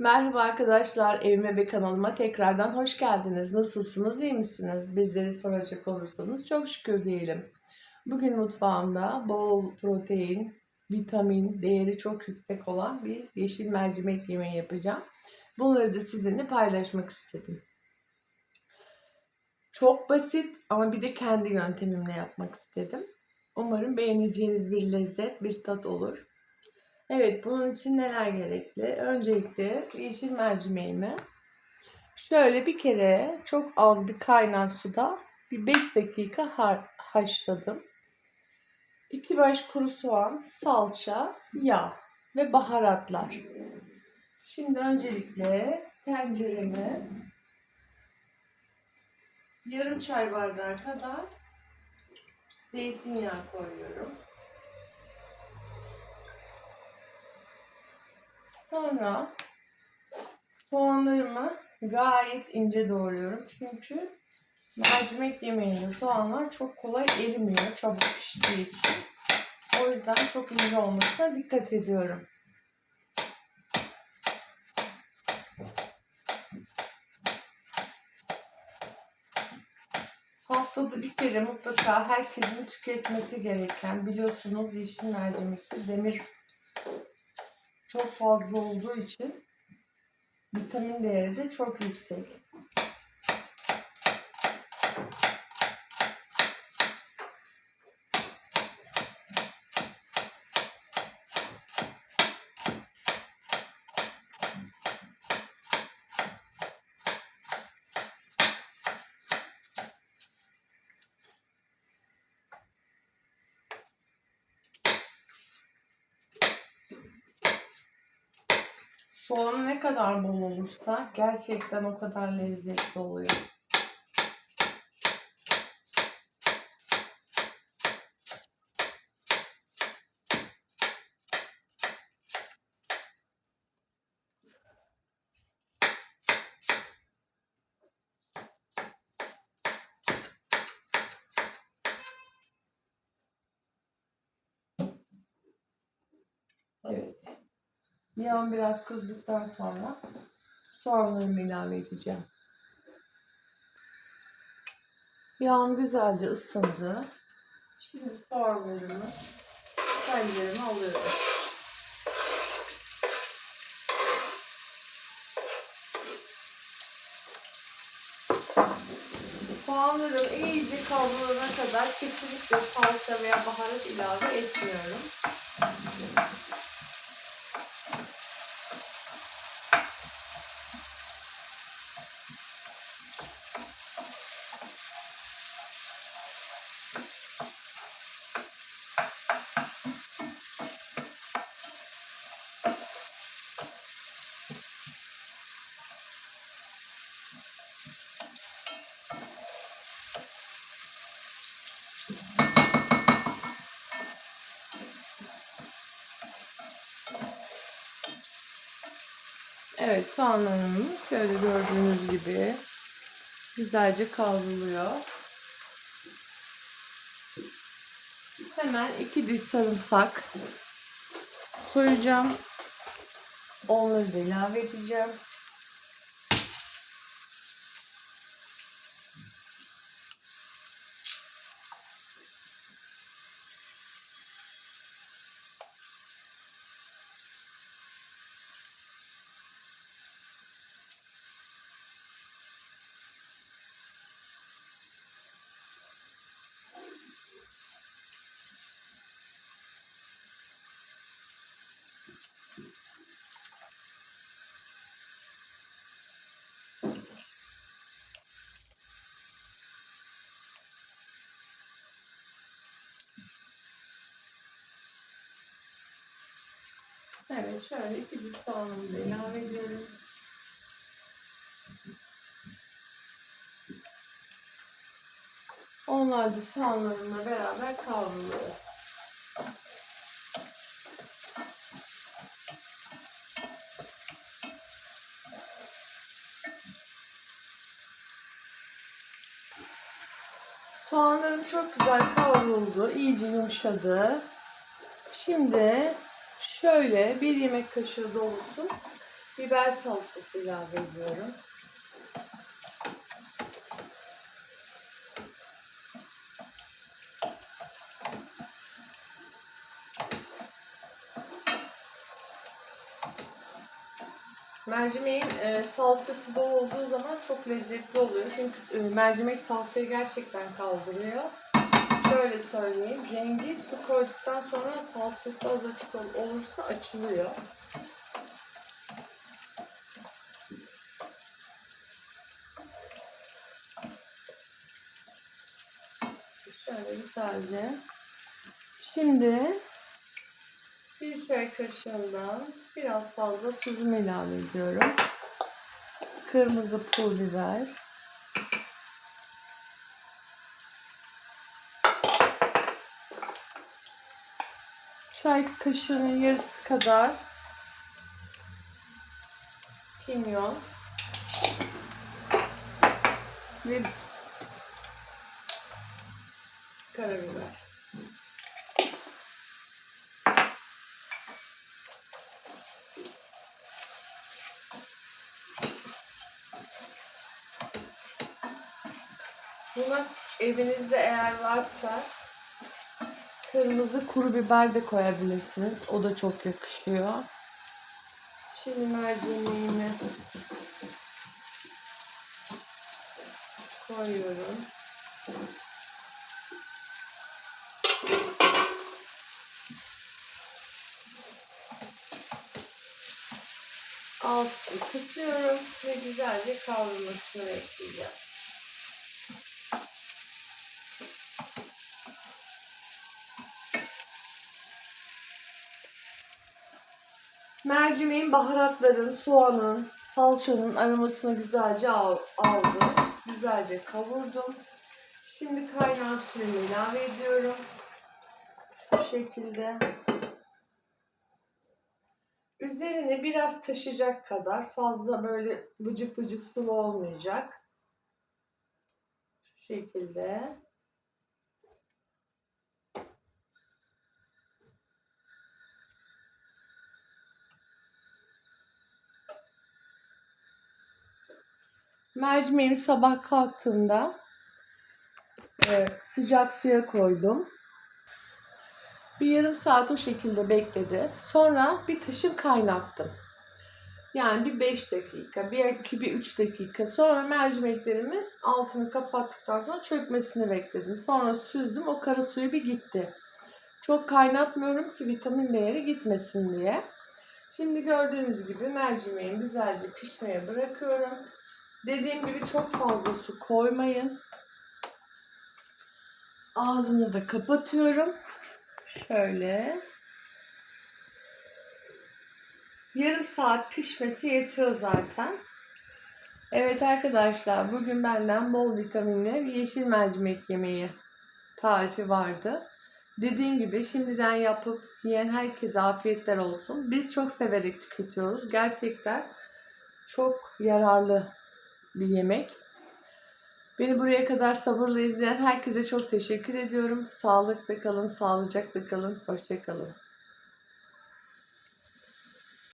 Merhaba arkadaşlar, evime ve kanalıma tekrardan hoş geldiniz. Nasılsınız, iyi misiniz? Bizleri soracak olursanız çok şükür diyelim. Bugün mutfağımda bol protein, vitamin değeri çok yüksek olan bir yeşil mercimek yemeği yapacağım. Bunları da sizinle paylaşmak istedim. Çok basit ama bir de kendi yöntemimle yapmak istedim. Umarım beğeneceğiniz bir lezzet, bir tat olur. Evet, bunun için neler gerekli? Öncelikle yeşil mercimeğimi şöyle bir kere çok az bir kaynar suda bir 5 dakika ha- haşladım. 2 baş kuru soğan, salça, yağ ve baharatlar. Şimdi öncelikle tencereme yarım çay bardağı kadar zeytinyağı koyuyorum. Sonra soğanlarımı gayet ince doğruyorum. Çünkü mercimek yemeğinde soğanlar çok kolay erimiyor çabuk piştiği için. O yüzden çok ince olmasına dikkat ediyorum. Haftada bir kere mutlaka herkesin tüketmesi gereken biliyorsunuz yeşil mercimekte demir çok fazla olduğu için vitamin değeri de çok yüksek. Soğan ne kadar bol olursa gerçekten o kadar lezzetli oluyor. Evet. Yağım biraz kızdıktan sonra soğanlarımı ilave edeceğim. Yağım güzelce ısındı. Şimdi soğanlarımı tencereme alıyorum. Soğanlarım iyice kavrulana kadar kesinlikle salça veya baharat ilave etmiyorum. Evet soğanlarım şöyle gördüğünüz gibi güzelce kavruluyor. Hemen iki diş sarımsak soyacağım. Onları da ilave edeceğim. Evet şöyle iki diş soğanımı da ilave ediyorum. Onlar da soğanlarımla beraber kavruluyor. Soğanlarım çok güzel kavruldu. iyice yumuşadı. Şimdi şöyle bir yemek kaşığı dolusu biber salçası ilave ediyorum. Mercimeğin e, salçası bol olduğu zaman çok lezzetli oluyor. Çünkü e, mercimek salçayı gerçekten kaldırıyor. Şöyle söyleyeyim. Rengi su koyduktan sonra salçası az açık ol- olursa açılıyor. Şöyle güzelce. Şimdi bir çay kaşığından biraz fazla tuzumu ilave ediyorum. Kırmızı pul biber. Çay kaşığının yarısı kadar kimyon ve karabiber. Buna evinizde eğer varsa kırmızı kuru biber de koyabilirsiniz. O da çok yakışıyor. Şimdi mercimeğimi koyuyorum. Altını kısıyorum ve güzelce kavrulmasını bekleyeceğim. Mercimeğin baharatların, soğanın, salçanın aromasını güzelce al- aldım. Güzelce kavurdum. Şimdi kaynar suyumu ilave ediyorum. Şu şekilde. Üzerine biraz taşıyacak kadar fazla böyle bıcık bıcık sulu olmayacak. Şu şekilde. Mercimeğimi sabah kalktığımda e, sıcak suya koydum. Bir yarım saat o şekilde bekledi. Sonra bir taşım kaynattım. Yani bir 5 dakika, bir 2, bir 3 dakika. Sonra mercimeklerimi altını kapattıktan sonra çökmesini bekledim. Sonra süzdüm. O kara suyu bir gitti. Çok kaynatmıyorum ki vitamin değeri gitmesin diye. Şimdi gördüğünüz gibi mercimeği güzelce pişmeye bırakıyorum. Dediğim gibi çok fazla su koymayın. Ağzını da kapatıyorum. Şöyle. Yarım saat pişmesi yetiyor zaten. Evet arkadaşlar bugün benden bol vitaminli yeşil mercimek yemeği tarifi vardı. Dediğim gibi şimdiden yapıp yiyen herkese afiyetler olsun. Biz çok severek tüketiyoruz. Gerçekten çok yararlı bir yemek. Beni buraya kadar sabırla izleyen herkese çok teşekkür ediyorum. Sağlıkla kalın, sağlıcakla kalın, hoşça kalın.